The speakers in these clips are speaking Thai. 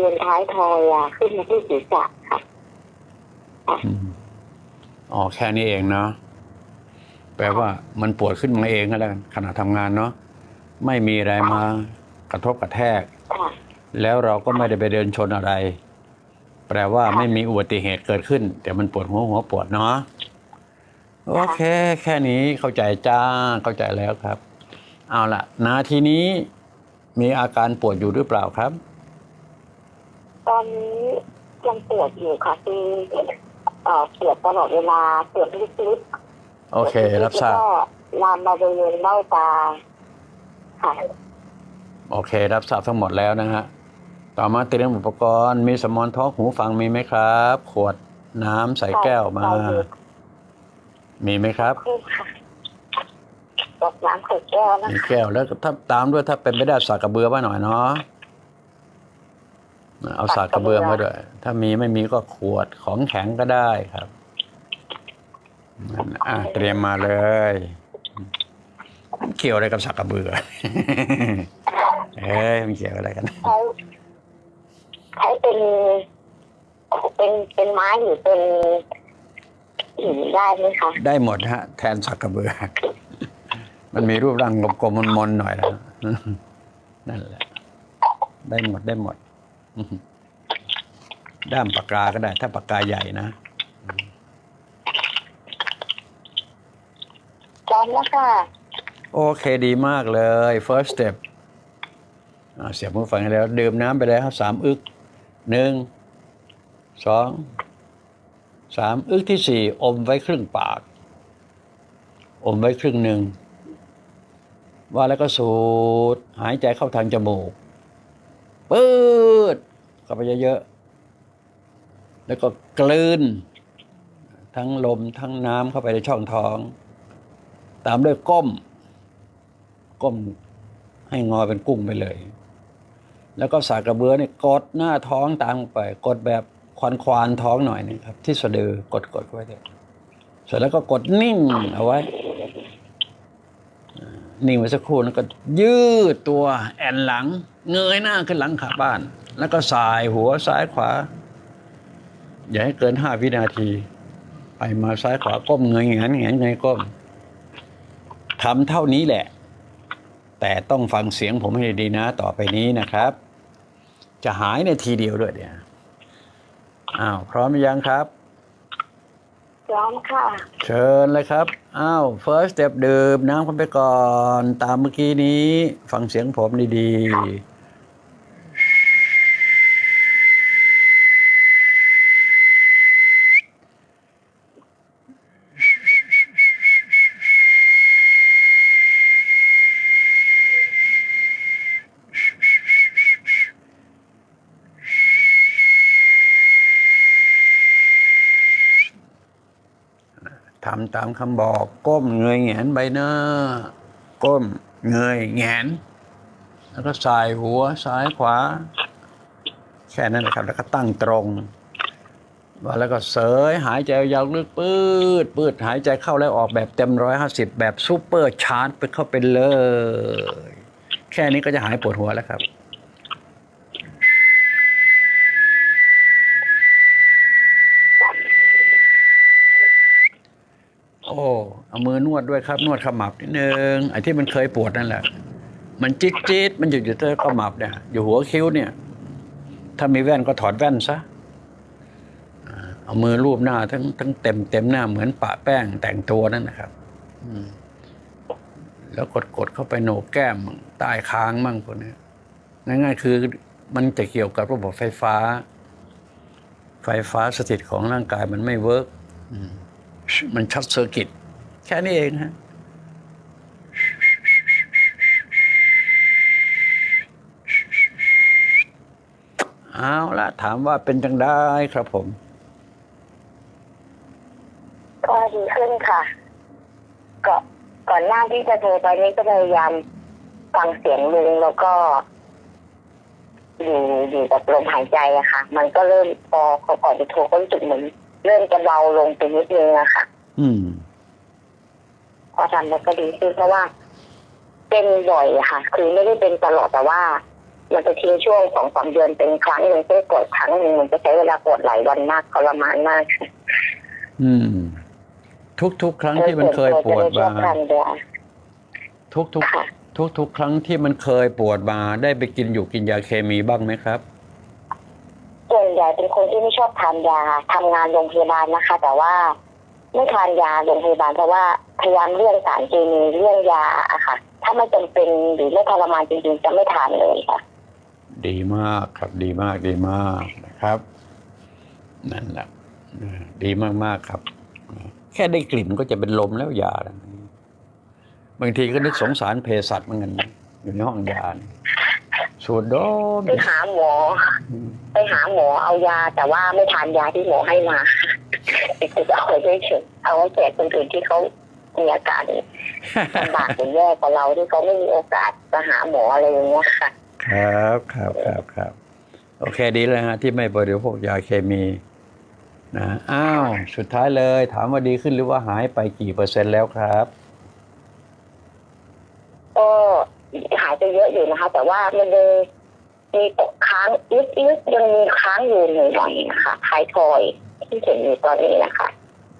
ริเวณท้ายทอยอะขึ้นมาที่ศีรษะค่ะอืมอ๋อแค่นี้เองเนาะแปลว่ามันปวดขึ้นมาเองก็แล้วกันขณะทำงานเนาะไม่มีอะไรมากระทบกระแทกค่ะแล้วเราก็ไม่ได้ไปเดินชนอะไร แปลว่าไม่มีอุบัติเหตุเกิดขึ้น แต่มันปวดหัวหัวปวดเนาะโอเค แค่นี้เข้าใจจ้าเข้าใจแล้วครับ เอาละนาทีนี้มีอาการปวดอยู่หรือเปล่าครับ ตอนนี้ยังปวดอยู่ค่ะคือเอ่อปวดตลอดเวลาปวดลึกๆโอเค รับทราบแล้วก็ลามมาบริเวณเบ้าตาค่ะโอเค รับทราบทั้งหมดแล้วนะฮะต่อมาเตรียมอุปกรณ์มีสมอนท้องหูฟังมีไหมครับ ขวดน้ำใส่แก้วมาใส่อยู่มีไหมครับขึ้นค่ะตกน้ำใส่แก้วนะมีคะ แก้วแล้วก็ถ้าตามด้วยถ้าเป็นไปได้สากกระเบือมาหน่อยเนาะ เอาสากกระเบือมาด้วย ถ้ามีไม่มีก็ขวดของแข็งก็ได้ครับนั่นอะเตรียมมาเลย เกี่ยวอะไรกับสากกระเบือ เอ้ยมันเกี่ยวอะไรกันใช้ใช้เป็น เป็นเป็นไม้หรือเป็นหินได้ไหมคะ ได้หมดฮะ แทนสักกระเบือ มันมีรูปร่างกลมๆมนๆหน่อยแล้วนั่นแหละ ได้หมดได้หมดอื้อหือ ด้ามปากกาก็ได้ ถ้าปากกาใหญ่นะพร้อมแล้วค่ะ โอเคดีมากเลย first step อ่าเสียบมือฟังให้แล้ว ดื่มน้ำไปแล้วสามอึกหนึ่งสองสามอึกที่สี่อมไว้ครึ่งปาก อมไว้ครึ่งหนึ่งว่าแล้วก็สูดหายใจเข้าทางจมูกปืด เข้าไปเยอะๆ แล้วก็กลืน ทั้งลมทั้งน้ำเข้าไปในช่องท้อง ตามด้วยก้ม ก้มให้งอเป็นกุ้งไปเลย แล้วก็สากกระเบือเนี่ยกดหน้าท้องตามไป กดแบบควานควานๆท้องหน่อยนึงครับ ที่สะดือกดกดไว้เลยเสร็จแล้วก็กดนิ่งเอาไว้ นิ่งไว้สักครู่แล้วก็ยืดตัวแอนหลัง เงยหน้าขึ้นหลังขาบ้าน แล้วก็สายหัวซ้ายขวา อย่าให้เกินห้าวินาที ไปมาซ้ายขวาก้มเงยแงนแงนเงยก้มทำเท่านี้แหละ แต่ต้องฟังเสียงผมให้ดีๆนะ ต่อไปนี้นะครับ จะหายในทีเดียวด้วยเนี่ยอ้าวพร้อมหรือยังครับ พร้อมค่ะ เชิญเลยครับอ้าว first step ดื่มน้ำเข้าไปก่อน ตามเมื่อกี้นี้ ฟังเสียงผมดีๆำตามคำบอก ก้มเงยแงนใบหน้า ก้มเงยแงน แล้วก็สายหัวซ้ายขวา แค่นั้นนะครับ แล้วก็ตั้งตรงแล้วก็เสยหายใจยาวลึกปืดปืดหายใจเข้าแล้วออกแบบเต็มร้อยห้าสิบแบบซูเปอร์ชาร์จไปเข้าไปเลย แค่นี้ก็จะหายปวดหัวแล้วครับ โอ้ เอามือนวดด้วยครับ นวดขมับนิดนึงไอ้ที่มันเคยปวดนั่นแหละ มันจิ๊ดจิ๊ดมันอยู่อยู่ที่ขมับเนี่ย อยู่หัวคิ้วเนี่ย ถ้ามีแว่นก็ถอดแว่นซะเอามือรูปหน้า ทั้งทั้งเต็มเต็มหน้าเหมือนปะแป้งแต่งตัวนั่นนะครับแล้วกดกดเข้าไปโหนกแก้มมั่งใต้คางมั่งพวกนี้ยง่ายๆคือมันจะเกี่ยวกับระบบไฟฟ้า ไฟฟ้าสถิตของร่างกายมันไม่เวิร์กมันช็อตเซอร์กิต ค่นี้เองฮะเอาละถามว่าเป็นจังได้ครับผม ก็ดีขึ้นค่ะ ก็ก่อนหน้าที่จะโทรไปนี้ก็พยายามฟังเสียงลุงแล้วก็อยู่อยู่กับลมหายใจอะค่ะ มันก็เริ่มพอเขาก่อนจะโทรก็รู้สึกเหมือนเริ่มจะเบาลงไปนิดนึงอะค่ะ อืม พอทำแล้วก็ดีขึ้นเพราะว่าเป็นบ่อยอะค่ะ คือไม่ได้เป็นตลอดแต่ว่า มันจะทิ้งช่วงสองสามเดือนเป็นครั้งหนึ่งเพื่อปวดครั้งหนึ่งมันจะใช้เวลาปวดหลายวันมากทรมานมาก อืม ทุกๆครั้งที่มันเคยปวดจะมาไม่ชอบทานยาทุกค่ะๆทุกๆครั้งที่มันเคยปวดมา ได้ไปกินอยู่กินยาเคมีบ้างไหมครับส่วนใหญ่เป็นคนที่ไม่ชอบทานยาทำงานโรงพยาบาลนะคะ แต่ว่าไม่ทานยาโรงพยาบาลเพราะว่า พยายามเลี่ยงสารเคมีเลี่ยงยาอะค่ะ ถ้าไม่จำเป็นหรือไม่ทรมานจริงๆจะไม่ทานเลยค่ะ ดีมากครับดีมากดีมากนะครับ นั่นแหละเออดีมากๆครับ แค่ได้กลิ่นก็จะเป็นลมแล้วยาแล้วบางทีก็นึกสงสารเภสัชเหมือนกันนะอยู่ในห้องยาเนี่ยสูดดมไปหาหมอ ไปหาหมอเอายา แต่ว่าไม่ทานยาที่หมอให้มาจะเอาไว้เฉยๆเอาไว้แจกคนอื่นที่เขา มีอาการลำบากหรือแย่กว่าเราที่เขาไม่มีโอกาสจะหาหมออะไรอย่างเงี้ยค่ะ ครับครับครับครับโอเคดีเลยฮะที่ไม่บริโภคยาเคมีนะอ้าวสุดท้ายเลย ถามว่าดีขึ้นหรือว่าหายไปกี่เปอร์เซ็นต์แล้วครับก็หายไปเยอะอยู่นะคะ แต่ว่ามันยังมีตกค้างยึดๆยังมีค้างอยู่หน่อยๆนะคะท้ายทอยที่เห็นอยู่ตอนนี้นะคะ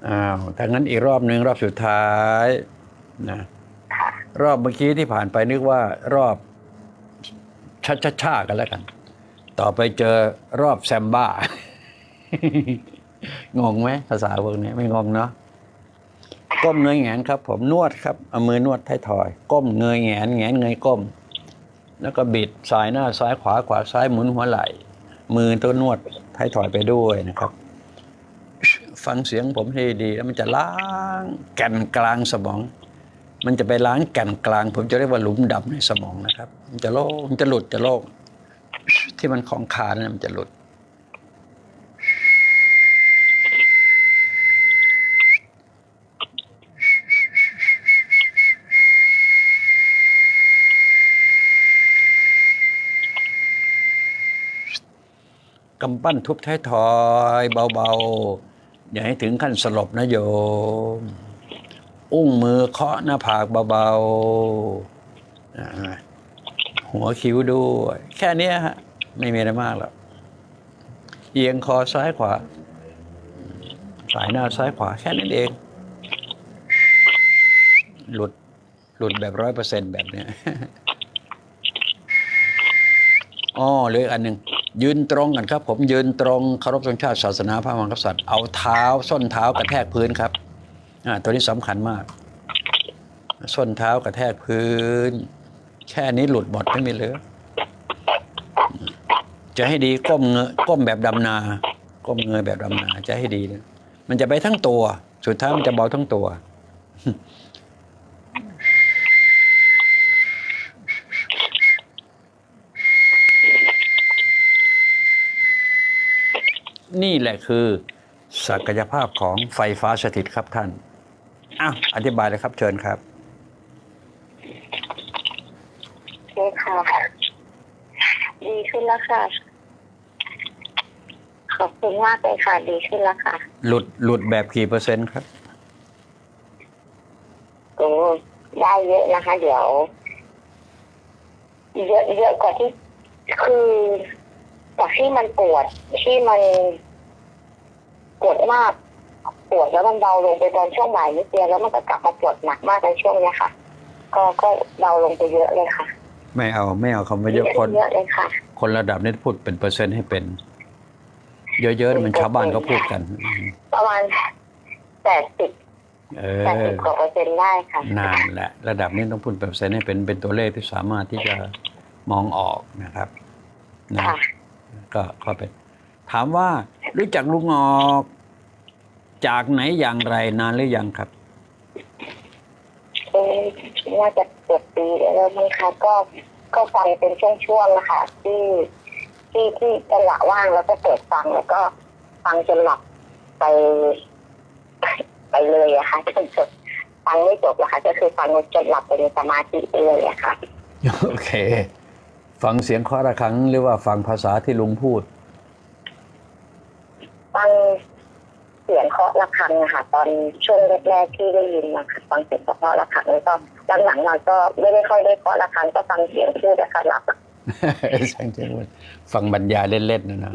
อ้าวถ้างั้นอีกรอบหนึ่งรอบสุดท้ายนะค่ะรอบเมื่อกี้ที่ผ่านไปนึกว่ารอบชัดชัดชากันแล้วกัน ต่อไปเจอรอบแซมบ้างงไหมภาษาพวกนี้ไม่งงเนาะก้มเงยแงนครับ ผมนวดครับเอามือนวดท้ายทอย ก้มเงยแงนแงนเงยก้ม แล้วก็บิดซ้ายหน้าซ้ายขวาขวาซ้ายหมุนหัวไหล่ มือตัวนวดท้ายทอยไปด้วยนะครับ ฟังเสียงผมให้ดีแล้วมันจะล้างแก่นกลางสมอง มันจะไปล้างแก่นกลาง ผมจะเรียกว่าหลุมดำในสมองนะครับ มันจะโล่งมันจะหลุดจะโล่งที่มันของคาเนี่ยมันจะหลุดกำปั้นทุบท้ายทอยเบาๆ อย่าให้ถึงขั้นสลบนะโยม อุ้งมือเคาะหน้าผากเบาๆหัวคิ้วด้วย แค่นี้ฮะ ไม่มีอะไรมากหรอกเอียงคอซ้ายขวา สายหน้าซ้ายขวา แค่นั้นเอง หลุดหลุดแบบร้อยเปอร์เซ็นต์แบบเนี้ยอ๋อเลยอันหนึ่ง ยืนตรงกันครับผมยืนตรงเคารพธงชาติศาสนาพระมหากษัตริย์เอาเท้า ส้นเท้ากระแทกพื้นครับอ่าตัวนี้สำคัญมาก ส้นเท้ากระแทกพื้น แค่นี้หลุดหมดไม่มีเหลือ จะให้ดีก้มเงยก้มแบบดำนา ก้มเงยแบบดำนาจะให้ดีเลยมันจะไปทั้งตัว สุดท้ายมันจะเบาทั้งตัว นี่แหละคือศักยภาพของไฟฟ้าสถิตครับท่านอ้าวอธิบายเลยครับเชิญครับนี่ค่ะดีขึ้นแล้วค่ะ ขอบคุณมากเลยค่ะ ดีขึ้นแล้วค่ะ หลุดหลุดแบบกี่เปอร์เซ็นต์ครับโอ้ได้เยอะนะคะ เดี๋ยว เยอะเยอะกว่าที่คือจากที่มันปวดที่มัน ปวดมากปวดแล้วมันเบาลงไปตอนช่วงบ่ายนิดเดียวแล้วมันก็กลับมาปวดหนักมากในช่วงเนี้ยค่ะ ก็ก็เบาลงไปเยอะเลยค่ะ ไม่เอาไม่เอาคำว่าเยอะคน เยอะเลยค่ะ คนระดับนี้พูดเป็นเปอร์เซ็นต์ให้เป็น เยอะๆมันชาวบ้านเขาพูดกัน ประมาณแปดสิบเอแปดอสิบกว่าเปอร์เซ็นต์ได้ค่ะนานแหละระดับนี้ต้องพูดเป็นเปอร์เซ็นต์ให้เป็นเป็นตัวเลขที่สามารถที่จะมองออกนะครับนะค่ะก็ก็เป็นถามว่า รู้จักลุงออกจากไหนอย่างไรนานหรือยังครับเออน่าจะเกือบปีแล้วมั้งคะก็ก็ฟังเป็นช่วงๆนะคะที่ที่ที่จังหวะว่างแล้วก็เปิดฟังแล้วก็ฟังจนหลับไป ไปเลยอะค่ะจนจบฟังไม่จบอะค่ะก็คือฟังจนหลับไปในสมาธิไปเลยอะค่ะโอเค ฟังเสียงเคาะระฆังหรือว่าฟังภาษาที่ลุงพูด ฟังเสียงเคาะระฆังอะค่ะตอนช่วงแรกๆที่ได้ยินนะคะฟังเสียงเคาะระฆังแล้วก็หลังๆมาก็ไม่ได้ค่อยได้เคาะระฆังก็ฟังเสียงพูดนะคะหลับฟังบรรยายเล่นๆนะนะ